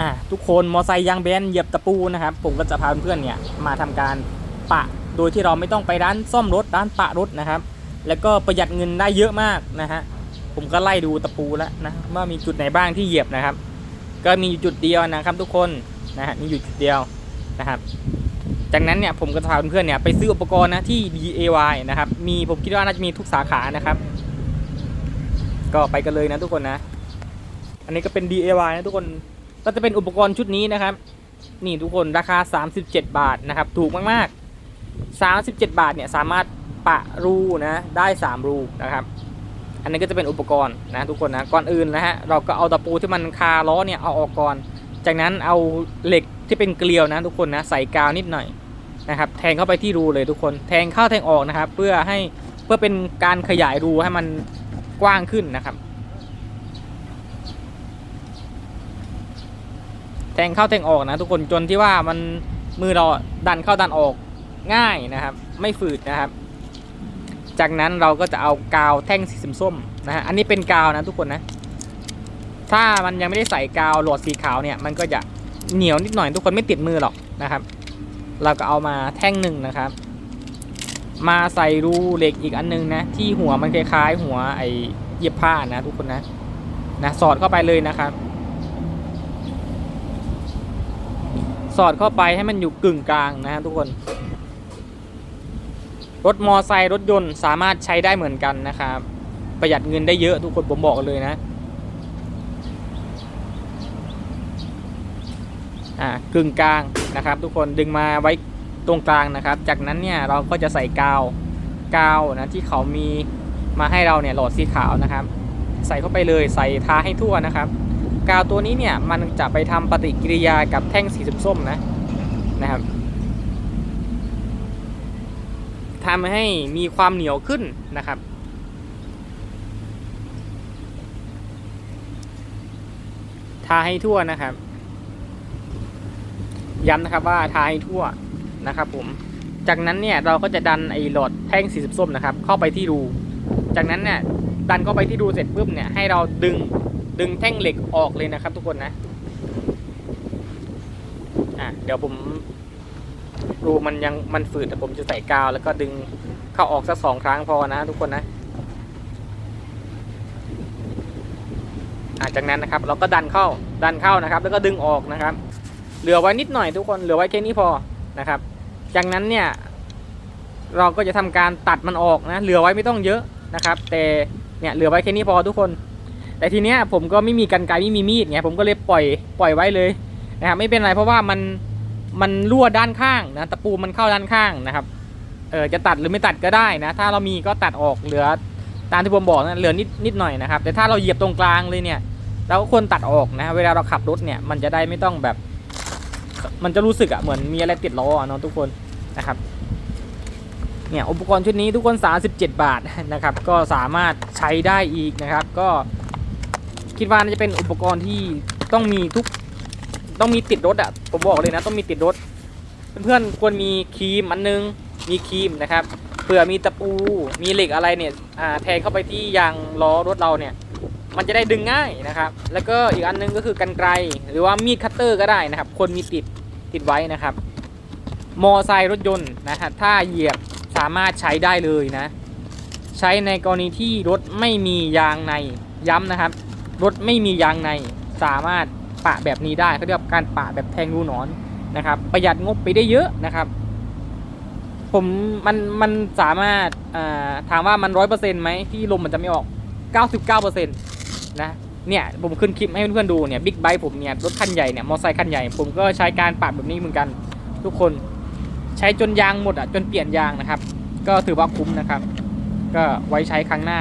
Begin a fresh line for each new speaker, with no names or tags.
อะทุกคนมอไซค์ยางแบนเหยียบตะปูนะครับ ผมก็จะพาเพื่อนเนี่ยมาทำการปะโดยที่เราไม่ต้องไปร้านซ่อมรถร้านปะรถนะครับ แล้วก็ประหยัดเงินได้เยอะมากนะฮะผมก็ไล่ดูตะปูแล้วนะว่ามีจุดไหนบ้างที่เหยียบนะครับ ก็มีอยู่จุดเดียวนะครับ ทุกคนนะฮะมีอยู่จุดเดียวนะครับ จากนั้นเนี่ยผมก็จะพาเพื่อนเนี่ยไปซื้ออุปกรณ์นะที่ DIY นะครับ มีผมคิดว่าน่าจะมีทุกสาขานะครับ ก็ไปกันเลยนะทุกคนนะ อันนี้ก็เป็น DIY นะทุกคน ก็จะเป็นอุปกรณ์ชุดนี้นะครับ นี่ทุกคนราคา 37 บาทนะครับ ถูกมากๆ 37 บาทเนี่ยสามารถปะรูนะได้ 3 รูนะครับ อันนี้ก็จะเป็นอุปกรณ์นะทุกคนนะก่อนอื่นนะฮะเราก็เอาตะปูที่มันคาล้อเนี่ยเอาออกก่อน จากนั้นเอาเหล็กที่เป็นเกลียวนะทุกคนนะใส่กาวนิดหน่อยนะครับ แทงเข้าไปที่รูเลยทุกคน แทงเข้าแทงออกนะครับ เพื่อให้เพื่อเป็นการขยายรูให้มันกว้างขึ้นนะครับ แทงเข้าแทงออกนะ ทุกคนจนที่ว่ามันมือเราดันเข้าดันออกง่ายนะครับ ไม่ฝืดนะครับ จากนั้นเราก็จะเอากาวแท่งสีส้มๆนะฮะอันนี้เป็นกาวนะทุกคนนะ ถ้ามันยังไม่ได้ใส่กาวหลอดสีขาวเนี่ยมันก็จะเหนียวนิดหน่อยทุกคนไม่ติดมือหรอกนะครับ เราก็เอามาแท่งหนึ่งนะครับ มาใส่รูเหล็กอีกอันนึงนะ ที่หัวมันคล้ายๆ หัวไอเย็บผ้านะ ทุกคนนะนะสอดเข้าไปเลยนะครับ สอดเข้าไปให้มันอยู่กึ่งกลางนะฮะทุกคน รถมอไซค์รถยนต์สามารถใช้ได้เหมือนกันนะครับ ประหยัดเงินได้เยอะทุกคนผมบอกเลยนะอ่ากึ่งกลางนะครับ ทุกคนดึงมาไว้ตรงกลางนะครับ จากนั้นเนี่ยเราก็จะใส่กาวกาวนะที่เขามีมาให้เราเนี่ยหลอดสีขาวนะครับ ใส่เข้าไปเลยใส่ทาให้ทั่วนะครับ กาวตัวนี้เนี่ยมันจะไปทำปฏิกิริยากับแท่งสีส้มๆนะนะครับทำให้มีความเหนียวขึ้นนะครับทาให้ทั่วนะครับ ย้ำนะครับว่าทาให้ทั่วนะครับผม จากนั้นเนี่ยเราก็จะดันไอ้หลอดแท่งสีส้มนะครับ เข้าไปที่รู จากนั้นเนี่ยดันเข้าไปที่รูเสร็จปุ๊บเนี่ยให้เราดึง ดึงแท่งเหล็กออกเลยนะครับทุกคนนะอะเดี๋ยวผมรูมันยังมันฝืดแต่ผมจะใส่กาวแล้วก็ดึงเข้าออกสักสองครั้งพอนะทุกคนนะอะจากนั้นนะครับเราก็ดันเข้าดันเข้านะครับ แล้วก็ดึงออกนะครับ เหลือไว้นิดหน่อยทุกคนเหลือไว้แค่นี้พอนะครับ จากนั้นเนี่ย เราก็จะทำการตัดมันออกนะ เหลือไว้ไม่ต้องเยอะนะครับ แต่เนี่ยเหลือไว้แค่นี้พอทุกคน แต่ทีเนี้ยผมก็ไม่มีกันไกไม่มีมีดไงผมก็เลยปล่อยปล่อยไว้เลยนะครับไม่เป็นไรเพราะว่ามันมันรั่วด้านข้างนะตะปูมันเข้าด้านข้างนะครับเออจะตัดหรือไม่ตัดก็ได้นะ ถ้าเรามีก็ตัดออกเหลือตามที่ผมบอกนะเหลือนิดนิดหน่อยนะครับ แต่ถ้าเราเหยียบตรงกลางเลยเนี่ย เราก็ควรตัดออกนะเวลาเราขับรถเนี่ยมันจะได้ไม่ต้องแบบ มันจะรู้สึกอะเหมือนมีอะไรติดล้อเนาะทุกคนนะครับเนี่ยอุปกรณ์ชุดนี้ทุกคน 37 บาทนะครับ ก็สามารถใช้ได้อีกนะครับ ก็ คิดว่าน่าจะเป็นอุปกรณ์ที่ต้องมีทุก ต้องมีติดรถอะผมบอกเลยนะ ต้องมีติดรถ เพื่อนๆควรมีครีมอันนึง มีครีมนะครับเผื่อมีตะปูมีเหล็กอะไรเนี่ยอ่าแทงเข้าไปที่ยางล้อรถเราเนี่ย มันจะได้ดึงง่ายนะครับ แล้วก็อีกอันนึงก็คือกันไกลหรือว่ามีดคัตเตอร์ก็ได้นะครับ คนมีติดติดไว้นะครับ มอไซค์รถยนต์นะฮะถ้าเหยียบสามารถใช้ได้เลยนะ ใช้ในกรณีที่รถไม่มียางในย้ำนะครับ รถไม่มียางในสามารถปะแบบนี้ได้เขาเรียกว่าการปะแบบแทงรูหนอนนะครับ ประหยัดงบไปได้เยอะนะครับ ผมมันมันสามารถอ่าถามว่ามันร้อยเปอร์เซ็นต์ไหมที่ลมมันจะไม่ออก99%นต์นะเนี่ยผมขึ้นคลิปให้เพื่อนๆดูเนี่ยบิ๊กไบค์ผมเนี่ยรถคันใหญ่เนี่ยมอเตอร์ไซค์คันใหญ่ผมก็ใช้การปาดแบบนี้เหมือนกัน ทุกคนใช้จนยางหมดอะจนเปลี่ยนยางนะครับ ก็ถือว่าคุ้มนะครับ ก็ไว้ใช้ครั้งหน้า